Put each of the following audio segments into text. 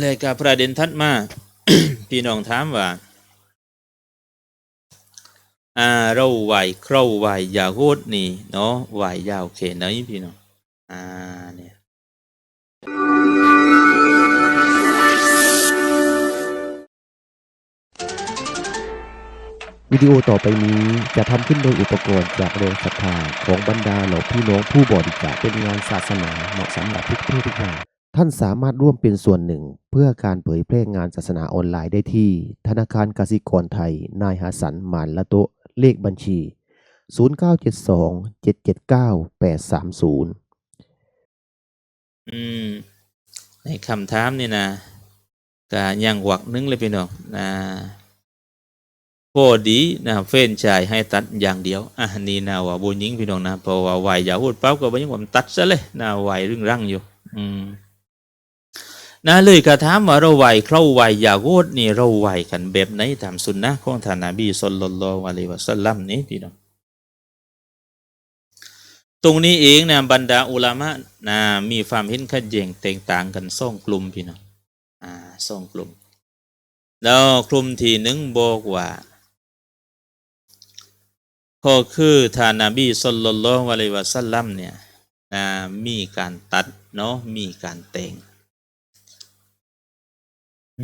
เลยกับประเด็นทัดมา พี่น้องถามว่าอ่าเราไหวเคราไหวยาโคดนี่เนาะไหวยาวเขนไหนพี่น้องอ่าเนี่ยวิดีโอต่อไปนี้จะทำขึ้นโดยอุปกรณ์จากแรงศรัทธาของบรรดาเหล่าพี่น้องผู้บริจาคเป็นงานศาสนาเหมาะสำหรับทุกเพศทุกวัย ท่านสามารถร่วมเป็นส่วนหนึ่ง เพื่อการเผยแพร่งานศาสนาออนไลน์ได้ที่ ธนาคารกสิกรไทย นายฮัสสันมานละโตเลขบัญชี 0972 779 830อืมในคำถามนี่นะก็ยังหวักนึงเลยพี่น้องนะพอดีนะเฟ้นชายให้ตัดอย่างเดียวอะนี่นะว่าบุญยิงพี่น้องนะเพราะว่าไหวอย่าพูดเป้าก็บ่ยังว่ามันตัดซะเลยนะไหวเรื่องรังอยู่ อืม นะเลยก็ถามว่าเราไหวเคราไหวอย่าโวดนี่เราไหวกันแบบไหนตามสุนนะของท่านนบีสุลลัลลอฮุอะลัยฮิวะสัลลัมนี่พี่น้องตรงนี้เองนะบรรดาอุลามะนะมีความเห็นขัดแย้งแตกต่างกันสองกลุ่มพี่น้องอ่าสองกลุ่ม แล้วกลุ่มที่หนึ่งบอกว่าก็คือท่านนบีสุลลัลลอฮุอะลัยฮิวะสัลลัมเนี่ยนะมีการตัดเนาะมีการแต่ง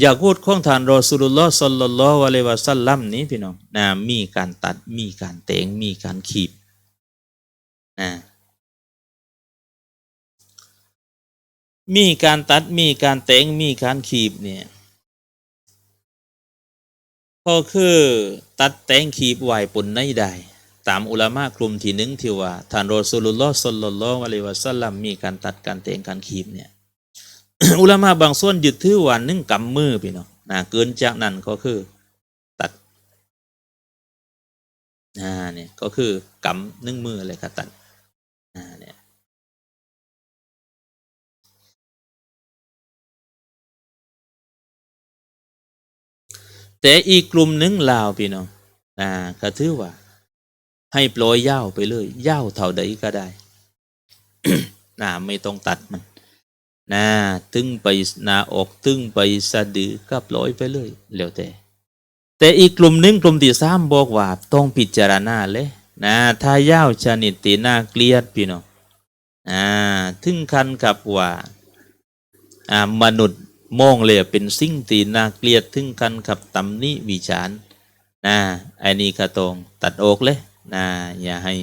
อยากพูดของท่านรอสุลลอฮ์สัลลัลลอฮุอะลัยวะสัลลัมนี้พี่น้องนะมีการตัดมีการแต่งมีการขีบนะมีการตัดมีการแต่งมีการขีบเนี่ยก็คือตัดแต่งขีบไหวปนในได้ตามอุลามะกลุ่มที่หนึ่งที่ว่าท่านรอสุลลอฮ์สัลลัลลอฮุอะลัยวะสัลลัมมีการตัดการแต่งการขีบเนี่ย อุลามะบางส่วนยึดถือว่านึ่งกำมือพี่น้องนะเกินจากนั้นก็คือตัดอ่าเนี่ยก็คือกำนึ่งมือเลยครับตัดอ่าเนี่ยแต่อีกกลุ่มหนึ่งลาวพี่น้องอ่าก็ถือว่า ให้ปล่อยยาวไปเลยยาวเท่าใดก็ได้น่าไม่ต้องตัดมัน นะตึงไปหนาอกตึงไปสะดือก็ปล่อยไปเลยแล้วแต่ แต่อีกกลุ่มหนึ่งกลุ่มที่สามบอกว่าต้องพิจารณาเลยนะถ้ายาวชนิดตีน่าเกลียดพี่น้องอ่าถึงคันกับว่าอ่ามนุษย์มองเลยเป็นสิ่งตีน่าเกลียดถึงคันกับตำหนิวิจารณ์นะไอ้นี่ก็ตรงตัดอกเลยนะอย่าให้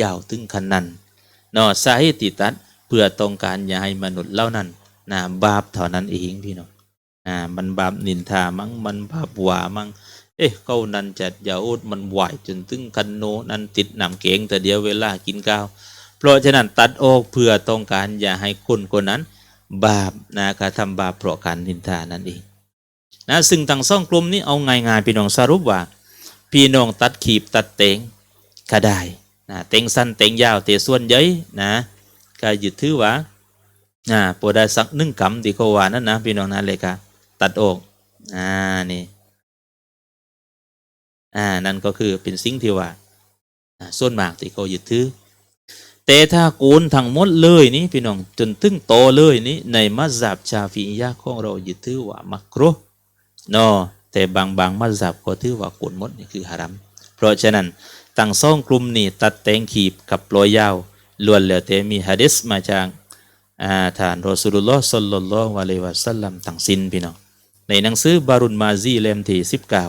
ยาวถึงคันนั้นเนาะสาเหตุตัด เพื่อต้องการอย่าให้มนุษย์เล่านั้นนะบาปเท่านั้นเองพี่น้องอ่ามันบาปนินทามั้งมันบาปหว่ามั้งเอ๊ะเขานันจัดยาอุดมันไหวจนถึงคันโนนั้นติดหนำเก่งแต่เดียวเวลากินข้าว เพราะฉะนั้นตัดออกเพื่อต้องการอย่าให้คนคนนั้น บาปนะกระทำบาปเพราะการนินทานั่นเองนะซึ่งทั้งสองกลุ่มนี้เอาง่ายๆพี่น้องสรุปว่า พี่น้องตัดขีบตัดเตงก็ได้นะเตงสั้นเตงยาวเตะส่วนใหญ่นะ ก็ยึดถือว่าอ่าปวดได้สักหนึ่งกำที่เขาว่านั่นนะพี่น้องนะเลยค่ะตัดออกอ่านี่อ่านั่นก็คือเป็นสิ่งที่ว่าอ่าส่วนมากที่เขายึดถือแต่ถ้ากูนทั้งหมดเลยนี่พี่น้องจนถึงโตเลยนี่ในมัสยิดชาฟียะของเรายึดถือว่ามักรุเนาะแต่บางบางมัสยิดก็ถือว่ากูนหมดนี่คือฮารัมเพราะฉะนั้นตั้งสองกลุ่มนี่ตัดแต่งขีบกับปลอยยาว ล้วนแล้วแต่มีฮะดิษมาจากอ่าทานรอสูลุลลอฮ์สัลลัลลอฮุอะลัยฮิวะสัลลัมทั้งสิ้นพี่น้องในหนังสือบารุนมาซีเล่มที่สิบเก้า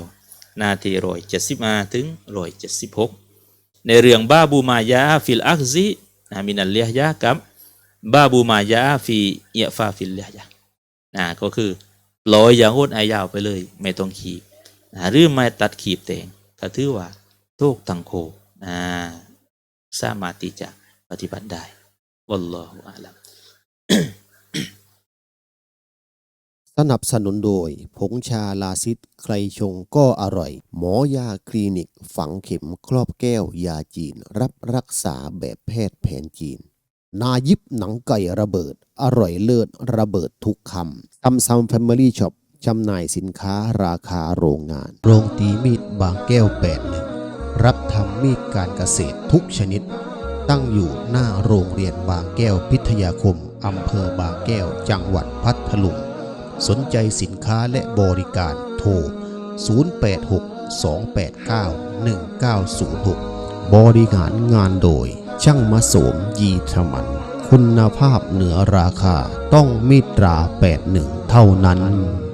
หน้าที่ร้อยเจ็ดสิบาถึงร้อยเจ็ดสิบหกในเรื่องบาบูมายาฟิลอักซีนะมินัลเลียยะกับบาบูมายาฟีเอียฟาฟิลเลียยะนะก็คือปล่อยอย่างโหดอายาวไปเลย ไม่ต้องขีบนะหรือไม่ตัดขีบเตงก็ถือว่าทุกตังโคนะสามารถที่จะ ปฏิบัติได้ วัลลอฮุอาลัมสนับสนุนโดย ผงชาลาซิดใครชงก็อร่อย หมอยาคลินิก ฝังเข็มครอบแก้วยาจีน รับรักษาแบบแพทย์แผนจีน นายิบหนังไก่ระเบิด อร่อยเลิศระเบิดทุกคำซัมซัมแฟมิลี่ช็อปจำหน่ายสินค้าราคาโรงงาน โรงตีมีดบางแก้วแปดหนึ่งรับทำมีดการเกษตรทุกชนิด ตั้งอยู่หน้าโรงเรียนบางแก้วพิทยาคม อำเภอบางแก้ว จังหวัดพัทลุง สนใจสินค้าและบริการโทร 0862891906 บริหารงานโดย ช่างมาโสมยีธมัน คุณภาพเหนือราคาต้องมิตรา 81 เท่านั้น